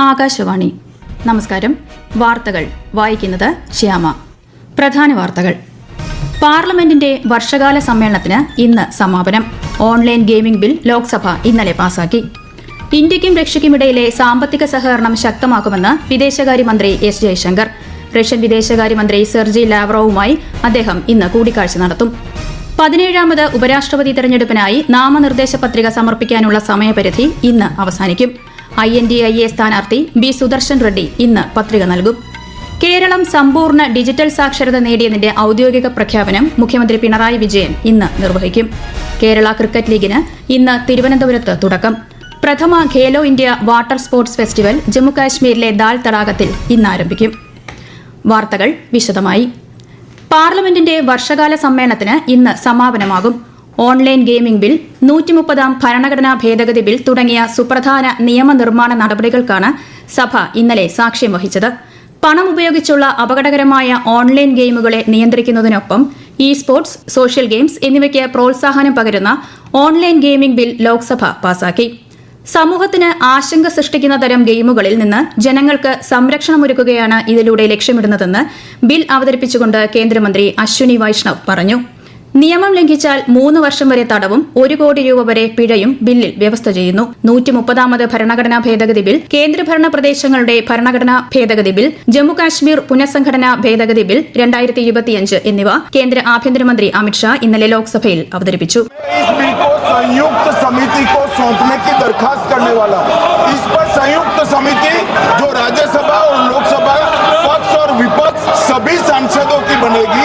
ആകാശവാണി. നമസ്കാരം. വാർത്തകൾ വായിക്കുന്നത് ശ്യാമ. പ്രധാന വാർത്തകൾ. പാർലമെന്റിന്റെ വർഷകാല സമ്മേളനത്തിന് ഇന്ന് സമാപനം. ഓൺലൈൻ ഗെയിമിംഗ് ബിൽ ലോക്സഭ ഇന്നലെ പാസാക്കി. ഇന്ത്യയ്ക്കും റഷ്യയ്ക്കുമിടയിലെ സാമ്പത്തിക സഹകരണം ശക്തമാക്കുമെന്ന് വിദേശകാര്യമന്ത്രി എസ് ജയശങ്കർ. റഷ്യൻ വിദേശകാര്യമന്ത്രി സെർജി ലാവ്റോവുമായി അദ്ദേഹം ഇന്ന് കൂടിക്കാഴ്ച നടത്തും. പതിനേഴാമത് ഉപരാഷ്ട്രപതി തെരഞ്ഞെടുപ്പിനായി നാമനിർദ്ദേശ പത്രിക സമർപ്പിക്കാനുള്ള സമയപരിധി ഇന്ന് അവസാനിക്കും. I N D I A സ്ഥാനാർത്ഥി ബി സുദർശൻ റെഡ്ഡി ഇന്ന് പത്രിക നൽകും. കേരളം സമ്പൂർണ ഡിജിറ്റൽ സാക്ഷരത നേടിയതിന്റെ ഔദ്യോഗിക പ്രഖ്യാപനം മുഖ്യമന്ത്രി പിണറായി വിജയൻ ഇന്ന് നിർവഹിക്കും. കേരള ക്രിക്കറ്റ് ലീഗിന് ഇന്ന് തിരുവനന്തപുരത്ത് തുടക്കം. പ്രഥമ Khelo India water sports festival ജമ്മുകാശ്മീരിലെ ദാൽ തടാകത്തിൽ ഇന്ന് ആരംഭിക്കും. വാർത്തകൾ വിശദമായി. പാർലമെന്റിന്റെ വർഷകാല സമ്മേളനത്തിന് ഇന്ന് സമാപനമാകും. ഓൺലൈൻ ഗെയിമിംഗ് ബിൽ നൂറ്റിമുപ്പതാം ഭരണഘടനാ ഭേദഗതി ബിൽ തുടങ്ങിയ സുപ്രധാന നിയമനിർമ്മാണ നടപടികൾക്കാണ് സഭ ഇന്നലെ സാക്ഷ്യം വഹിച്ചത്. പണം ഉപയോഗിച്ചുള്ള അപകടകരമായ ഓൺലൈൻ ഗെയിമുകളെ നിയന്ത്രിക്കുന്നതിനൊപ്പം ഇ സ്പോർട്സ് സോഷ്യൽ ഗെയിംസ് എന്നിവയ്ക്ക് പ്രോത്സാഹനം പകരുന്ന ഓൺലൈൻ ഗെയിമിംഗ് ബിൽ ലോക്സഭ പാസാക്കി. സമൂഹത്തിന് ആശങ്ക സൃഷ്ടിക്കുന്ന തരം ഗെയിമുകളിൽ നിന്ന് ജനങ്ങൾക്ക് സംരക്ഷണമൊരുക്കുകയാണ് ഇതിലൂടെ ലക്ഷ്യമിടുന്നതെന്ന് ബിൽ അവതരിപ്പിച്ചുകൊണ്ട് കേന്ദ്രമന്ത്രി അശ്വിനി വൈഷ്ണവ് പറഞ്ഞു. നിയമം ലംഘിച്ചാൽ മൂന്ന് വർഷം വരെ തടവും ഒരു കോടി രൂപ വരെ പിഴയും ബില്ലിൽ വ്യവസ്ഥ ചെയ്യുന്നു നൂറ്റി മുപ്പതാമത് ഭരണഘടനാ ഭേദഗതി ബിൽ കേന്ദ്രഭരണ പ്രദേശങ്ങളുടെ ഭരണഘടനാ ഭേദഗതി ബിൽ ജമ്മുകാശ്മീർ പുനഃസംഘടനാ ഭേദഗതി ബിൽ രണ്ടായിരത്തി ഇരുപത്തിയഞ്ച് എന്നിവ കേന്ദ്ര ആഭ്യന്തരമന്ത്രി അമിത്ഷാ ഇന്നലെ ലോക്സഭയിൽ അവതരിപ്പിച്ചു इस बिल को संयुक्त समिति को सौंपने की दरखास्त करने वाला हूं। इस पर संयुक्त समिति जो राज्यसभा और लोकसभा पक्ष और विपक्ष सभी सांसदों की बनेगी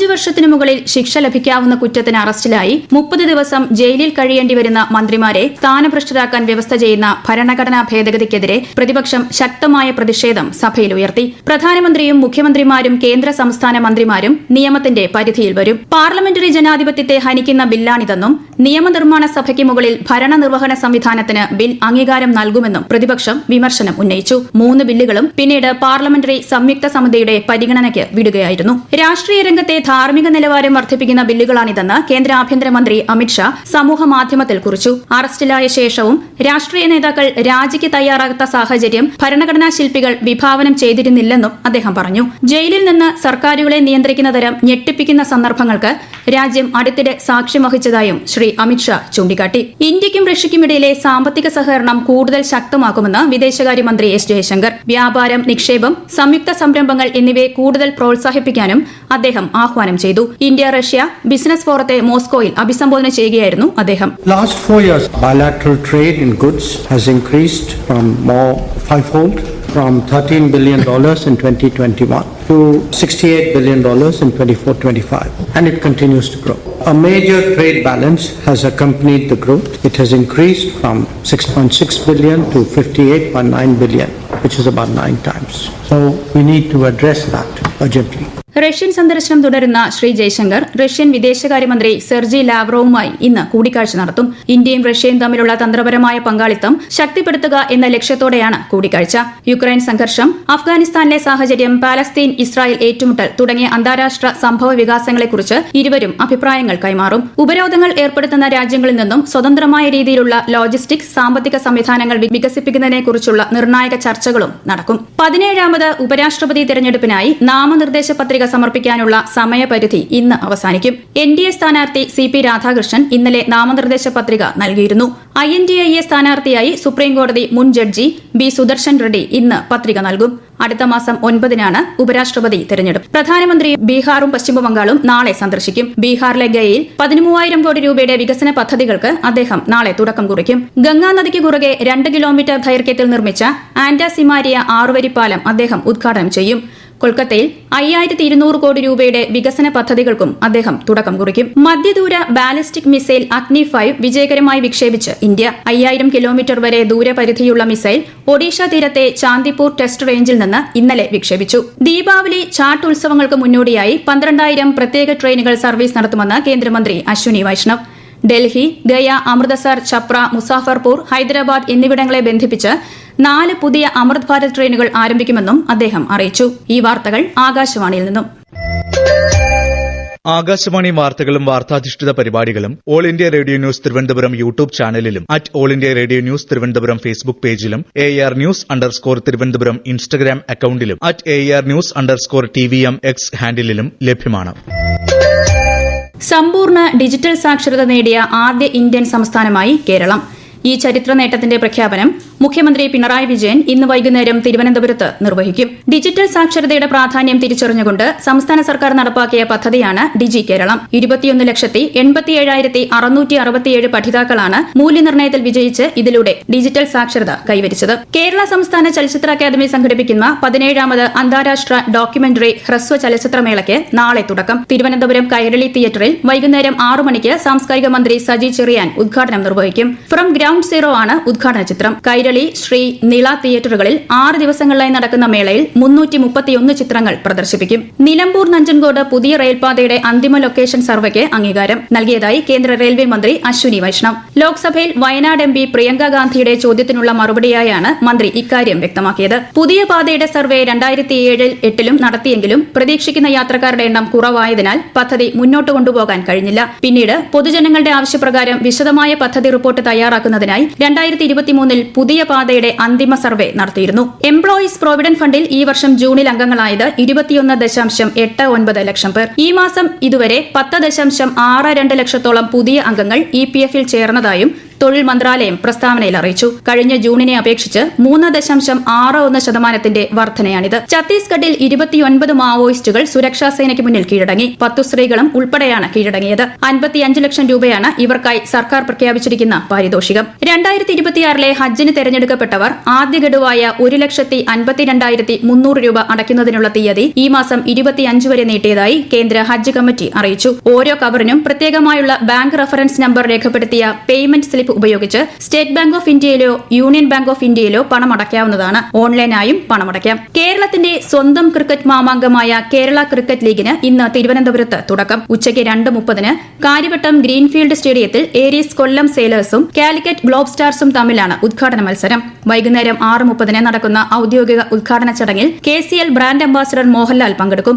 അഞ്ചു വർഷത്തിനു മുകളിൽ ശിക്ഷ ലഭിക്കാവുന്ന കുറ്റത്തിന് അറസ്റ്റിലായി മുപ്പത് ദിവസം ജയിലിൽ കഴിയേണ്ടി വരുന്ന മന്ത്രിമാരെ സ്ഥാനഭ്രഷ്ടരാക്കാൻ വ്യവസ്ഥ ചെയ്യുന്ന ഭരണഘടനാ ഭേദഗതിക്കെതിരെ പ്രതിപക്ഷം ശക്തമായ പ്രതിഷേധം സഭയിൽ ഉയർത്തി പ്രധാനമന്ത്രിയും മുഖ്യമന്ത്രിമാരും കേന്ദ്ര സംസ്ഥാന മന്ത്രിമാരും നിയമത്തിന്റെ പരിധിയിൽ വരും. പാർലമെന്ററി ജനാധിപത്യത്തെ ഹനിക്കുന്ന ബില്ലാണിതെന്നും നിയമനിർമ്മാണ സഭയ്ക്ക് മുകളിൽ ഭരണനിർവഹണ സംവിധാനത്തിന് ബിൽ അംഗീകാരം നൽകുമെന്നും പ്രതിപക്ഷം വിമർശനം ഉന്നയിച്ചു. മൂന്ന് ബില്ലുകളും പിന്നീട് പാർലമെന്ററി സംയുക്ത സമിതിയുടെ പരിഗണനയ്ക്ക് വിടുകയായിരുന്നു. രാഷ്ട്രീയ രംഗത്തെ ധാർമ്മിക നിലവാരം വർദ്ധിപ്പിക്കുന്ന ബില്ലുകളാണിതെന്ന് കേന്ദ്ര ആഭ്യന്തരമന്ത്രി അമിത്ഷാ സമൂഹ മാധ്യമത്തിൽ കുറിച്ചു. അറസ്റ്റിലായ ശേഷവും രാഷ്ട്രീയ നേതാക്കൾ രാജിക്ക് തയ്യാറാകാത്ത സാഹചര്യം ഭരണഘടനാ ശില്പികൾ വിഭാവനം ചെയ്തിരുന്നില്ലെന്നും അദ്ദേഹം പറഞ്ഞു. ജയിലിൽ നിന്ന് സർക്കാരുകളെ നിയന്ത്രിക്കുന്ന തരം ഞെട്ടിപ്പിക്കുന്ന സന്ദർഭങ്ങൾക്ക് രാജ്യം അടുത്തിടെ സാക്ഷ്യം വഹിച്ചതായും ശ്രീ അമിത്ഷാ ചൂണ്ടിക്കാട്ടി. ഇന്ത്യയ്ക്കും റഷ്യയ്ക്കുമിടയിലെ സാമ്പത്തിക സഹകരണം കൂടുതൽ ശക്തമാക്കുമെന്ന് വിദേശകാര്യമന്ത്രി എസ് ജയശങ്കർ. വ്യാപാരം നിക്ഷേപം സംയുക്ത സംരംഭങ്ങൾ എന്നിവയെ കൂടുതൽ പ്രോത്സാഹിപ്പിക്കാനും അദ്ദേഹം ആഹ്വാനം ചെയ്തു ഇന്ത്യ റഷ്യ ബിസിനസ് ഫോറത്തെ മോസ്കോയിൽ അഭിസംബോധന ചെയ്യുകയായിരുന്നു അദ്ദേഹം Last four years, bilateral trade in goods has increased from more fivefold, from $13 billion in 2021 to $68 billion in 24-25, and it continues to grow. A major trade balance has accompanied the growth. It has increased from 6.6 billion to 58.9 billion, which is about nine times. So we need to address that urgently. Russian സന്ദർശനം തുടരുന്ന Shri Jaishankar Russian വിദേശകാര്യമന്ത്രി Sergey ലാവ്റോവുമായി ഇന്ന് കൂടിക്കാഴ്ച നടത്തും. ഇന്ത്യയും റഷ്യയും തമ്മിലുള്ള തന്ത്രപരമായ പങ്കാളിത്തം ശക്തിപ്പെടുത്തുക എന്ന ലക്ഷ്യത്തോടെയാണ് കൂടിക്കാഴ്ച. യുക്രൈൻ സംഘർഷം അഫ്ഗാനിസ്ഥാനിലെ സാഹചര്യം പാലസ്തീൻ ഇസ്രായേൽ ഏറ്റുമുട്ടൽ തുടങ്ങിയ അന്താരാഷ്ട്ര സംഭവ വികാസങ്ങളെക്കുറിച്ച് ഇരുവരും അഭിപ്രായങ്ങൾ കൈമാറും. ഉപരോധങ്ങൾ ഏർപ്പെടുത്തുന്ന രാജ്യങ്ങളിൽ നിന്നും സ്വതന്ത്രമായ രീതിയിലുള്ള ലോജിസ്റ്റിക്സ് സാമ്പത്തിക സംവിധാനങ്ങൾ വികസിപ്പിക്കുന്നതിനെക്കുറിച്ചുള്ള നിർണായക ചർച്ചകളും നടക്കും. പതിനേഴാമത് ഉപരാഷ്ട്രപതി തെരഞ്ഞെടുപ്പിനായി നാമനിർദ്ദേശ പത്രിക സമർപ്പിക്കാനുള്ള സമയപരിധി ഇന്ന് അവസാനിക്കും. എൻ ഡി എ സ്ഥാനാർത്ഥി സി പി രാധാകൃഷ്ണൻ ഇന്നലെ നാമനിർദ്ദേശ പത്രിക നൽകിയിരുന്നു. I N D I A സ്ഥാനാർത്ഥിയായി സുപ്രീംകോടതി മുൻ ജഡ്ജി ബി സുദർശൻ റെഡ്ഡി ഇന്ന് പത്രിക നൽകും. അടുത്ത മാസം ഒൻപതിനാണ് ഉപരാഷ്ട്രപതി തെരഞ്ഞെടുപ്പ്. പ്രധാനമന്ത്രി ബീഹാറും പശ്ചിമബംഗാളും നാളെ സന്ദർശിക്കും. ബീഹാറിലെ ഗയയിൽ പതിമൂവായിരം കോടി രൂപയുടെ വികസന പദ്ധതികൾക്ക് അദ്ദേഹം നാളെ തുടക്കം കുറിക്കും. ഗംഗാനദിക്ക് കുറുകെ രണ്ട് കിലോമീറ്റർ ദൈർഘ്യത്തിൽ നിർമ്മിച്ച ആന്റാസിമാരിയ ആറുവരിപ്പാലം അദ്ദേഹം ഉദ്ഘാടനം ചെയ്യും. കൊൽക്കത്തയിൽ അയ്യായിരത്തി ഇരുന്നൂറ് കോടി രൂപയുടെ വികസന പദ്ധതികൾക്കും അദ്ദേഹം തുടക്കം കുറിക്കും. മധ്യദൂര ബാലിസ്റ്റിക് മിസൈൽ അഗ്നി ഫൈവ് വിജയകരമായി വിക്ഷേപിച്ച് ഇന്ത്യ. അയ്യായിരം കിലോമീറ്റർ വരെ ദൂരപരിധിയുള്ള മിസൈൽ ഒഡീഷ തീരത്തെ ചാന്ദിപൂർ ടെസ്റ്റ് റേഞ്ചിൽ നിന്ന് ഇന്നലെ വിക്ഷേപിച്ചു. ദീപാവലി ചാട്ട് ഉത്സവങ്ങൾക്ക് മുന്നോടിയായി പന്ത്രണ്ടായിരം പ്രത്യേക ട്രെയിനുകൾ സർവീസ് നടത്തുമെന്ന് കേന്ദ്രമന്ത്രി അശ്വിനി വൈഷ്ണവ്. ഡൽഹി ഗയ അമൃത്സർ ഛപ്ര മുസാഫർപൂർ ഹൈദരാബാദ് എന്നിവിടങ്ങളെ ബന്ധിപ്പിച്ച് നാല് പുതിയ അമൃത് ഭാരത് ട്രെയിനുകൾ ആരംഭിക്കുമെന്നും അദ്ദേഹം അറിയിച്ചു. ഈ വാർത്തകൾ ആകാശവാണിയിൽ നിന്നും. ആകാശവാണി വാർത്തകളും വാർത്താധിഷ്ഠിത പരിപാടികളും All India Radio News Thiruvananthapuram YouTube ചാനലിലും at All India Radio News Thiruvananthapuram Facebook പേജിലും A R news underscore Thiruvananthapuram Instagram അക്കൌണ്ടിലും at A R news underscore T V M X ഹാൻഡിലും ലഭ്യമാണ്. സമ്പൂർണ ഡിജിറ്റൽ സാക്ഷരത നേടിയ ആദ്യ ഇന്ത്യൻ സംസ്ഥാനമായി കേരളം. ഈ ചരിത്ര നേട്ടത്തിന്റെ പ്രഖ്യാപനം മുഖ്യമന്ത്രി പിണറായി വിജയൻ ഇന്ന് വൈകുന്നേരം തിരുവനന്തപുരത്ത് നിർവഹിക്കും. ഡിജിറ്റൽ സാക്ഷരതയുടെ പ്രാധാന്യം തിരിച്ചറിഞ്ഞുകൊണ്ട് സംസ്ഥാന സർക്കാർ നടപ്പാക്കിയ പദ്ധതിയാണ് ഡിജി കേരളം. ഇരുപത്തിയൊന്ന് ലക്ഷത്തി എൺപത്തിയേഴായിരത്തി അറുന്നൂറ്റി അറുപത്തിയേഴ് പഠിതാക്കളാണ് മൂല്യനിർണയത്തിൽ വിജയിച്ച് ഇതിലൂടെ ഡിജിറ്റൽ സാക്ഷരത കൈവരിച്ചത്. കേരള സംസ്ഥാന ചലച്ചിത്ര അക്കാദമി സംഘടിപ്പിക്കുന്ന പതിനേഴാമത് അന്താരാഷ്ട്ര ഡോക്യുമെന്ററി ഹ്രസ്വ ചലച്ചിത്രമേളയ്ക്ക് നാളെ തുടക്കം. തിരുവനന്തപുരം കൈരളി തിയേറ്ററിൽ വൈകുന്നേരം ആറു മണിക്ക് സാംസ്കാരിക മന്ത്രി സജി ചെറിയാൻ ഉദ്ഘാടനം നിർവഹിക്കും. ഫ്രം ഗ്രൌണ്ട് സീറോ ആണ് ഉദ്ഘാടന ചിത്രം. കൈരളി ശ്രീ നിള തിയേറ്ററുകളിൽ ആറ് ദിവസങ്ങളിലായി നടക്കുന്ന മേളയിൽ മുന്നൂറ്റി മുപ്പത്തിയൊന്ന് ചിത്രങ്ങൾ പ്രദർശിപ്പിക്കും. നിലമ്പൂർ നഞ്ചൻകോട് പുതിയ റെയിൽപാതയുടെ അന്തിമ ലൊക്കേഷൻ സർവേക്ക് അംഗീകാരം. നൽകിയതായി കേന്ദ്ര റെയിൽവേ മന്ത്രി അശ്വിനി വൈഷ്ണവ്. ലോക്സഭയിൽ വയനാട് എം പി പ്രിയങ്ക ഗാന്ധിയുടെ ചോദ്യത്തിനുള്ള മറുപടിയായാണ് മന്ത്രി ഇക്കാര്യം വ്യക്തമാക്കിയത്. പുതിയ പാതയുടെ സർവേ രണ്ടായിരത്തി ഏഴിൽ എട്ടിലും നടത്തിയെങ്കിലും പ്രതീക്ഷിക്കുന്ന യാത്രക്കാരുടെ എണ്ണം കുറവായതിനാൽ പദ്ധതി മുന്നോട്ട് കൊണ്ടുപോകാൻ കഴിഞ്ഞില്ല. പിന്നീട് പൊതുജനങ്ങളുടെ ആവശ്യപ്രകാരം വിശദമായ പദ്ധതി റിപ്പോർട്ട് തയ്യാറാക്കുന്നതിനായി രണ്ടായിരത്തി ഇരുപത്തിമൂന്നിൽ പുതിയ പാതയുടെ അന്തിമ സർവേ നടത്തിയിരുന്നു. എംപ്ലോയീസ് പ്രോവിഡന്റ് ഫണ്ടിൽ ഈ വർഷം ജൂണിൽ അംഗങ്ങളായത് ഇരുപത്തിയൊന്ന് ദശാംശം എട്ട് ഒൻപത് ലക്ഷം പേർ. ഈ മാസം ഇതുവരെ പത്ത് ദശാംശം ആറ് രണ്ട് ലക്ഷത്തോളം പുതിയ അംഗങ്ങൾ ഇ പി എഫിൽ ചേർന്നതായും തൊഴിൽ മന്ത്രാലയം പ്രസ്താവനയിൽ അറിയിച്ചു. കഴിഞ്ഞ ജൂണിനെ അപേക്ഷിച്ച് മൂന്ന് ദശാംശം ആറ് ഒന്ന് ശതമാനത്തിന്റെ വർധനയാണിത്. ഛത്തീസ്ഗഡിൽ ഇരുപത്തിയൊൻപത് മാവോയിസ്റ്റുകൾ സുരക്ഷാ സേനയ്ക്ക് മുന്നിൽ കീഴടങ്ങി. പത്തു സ്ത്രീകളും ഉൾപ്പെടെയാണ് കീഴടങ്ങിയത്. അൻപത്തിയഞ്ച് ലക്ഷം രൂപയാണ് ഇവർക്കായി സർക്കാർ പ്രഖ്യാപിച്ചിരിക്കുന്ന പാരിതോഷികം. രണ്ടായിരത്തി ഇരുപത്തിയാറിലെ ഹജ്ജിന് തെരഞ്ഞെടുക്കപ്പെട്ടവർ ആദ്യ ഗഡുവായ ഒരു ലക്ഷത്തി അൻപത്തിരണ്ടായിരത്തി മുന്നൂറ് രൂപ അടയ്ക്കുന്നതിനുള്ള തീയതി ഈ മാസം ഇരുപത്തിയഞ്ച് വരെ നീട്ടിയതായി കേന്ദ്ര ഹജ്ജ് കമ്മിറ്റി അറിയിച്ചു. ഓരോ കവറിനും പ്രത്യേകമായുള്ള ബാങ്ക് റഫറൻസ് നമ്പർ രേഖപ്പെടുത്തിയ പേയ്മെന്റ് സ്ലിപ്പ് ഉപയോഗിച്ച് സ്റ്റേറ്റ് ബാങ്ക് ഓഫ് ഇന്ത്യയിലോ യൂണിയൻ ബാങ്ക് ഓഫ് ഇന്ത്യയിലോ പണം അടയ്ക്കാവുന്നതാണ് ഓൺലൈനായും പണമടയ്ക്കാം. കേരളത്തിന്റെ സ്വന്തം ക്രിക്കറ്റ് മാമാങ്കമായ കേരള ക്രിക്കറ്റ് ലീഗിന് ഇന്ന് തിരുവനന്തപുരത്ത് തുടക്കം. ഉച്ചയ്ക്ക് രണ്ട് മുപ്പതിന് കാര്യവട്ടം ഗ്രീൻഫീൽഡ് സ്റ്റേഡിയത്തിൽ ഏരീസ് കൊല്ലം സെയിലേഴ്സും കാലിക്കറ്റ് ഗ്ലോബ് സ്റ്റാർസും തമ്മിലാണ് ഉദ്ഘാടന മത്സരം. വൈകുന്നേരം ആറ് മുപ്പതിന് നടക്കുന്ന ഔദ്യോഗിക ഉദ്ഘാടന ചടങ്ങിൽ K C L brand ambassador Mohanlal പങ്കെടുക്കും.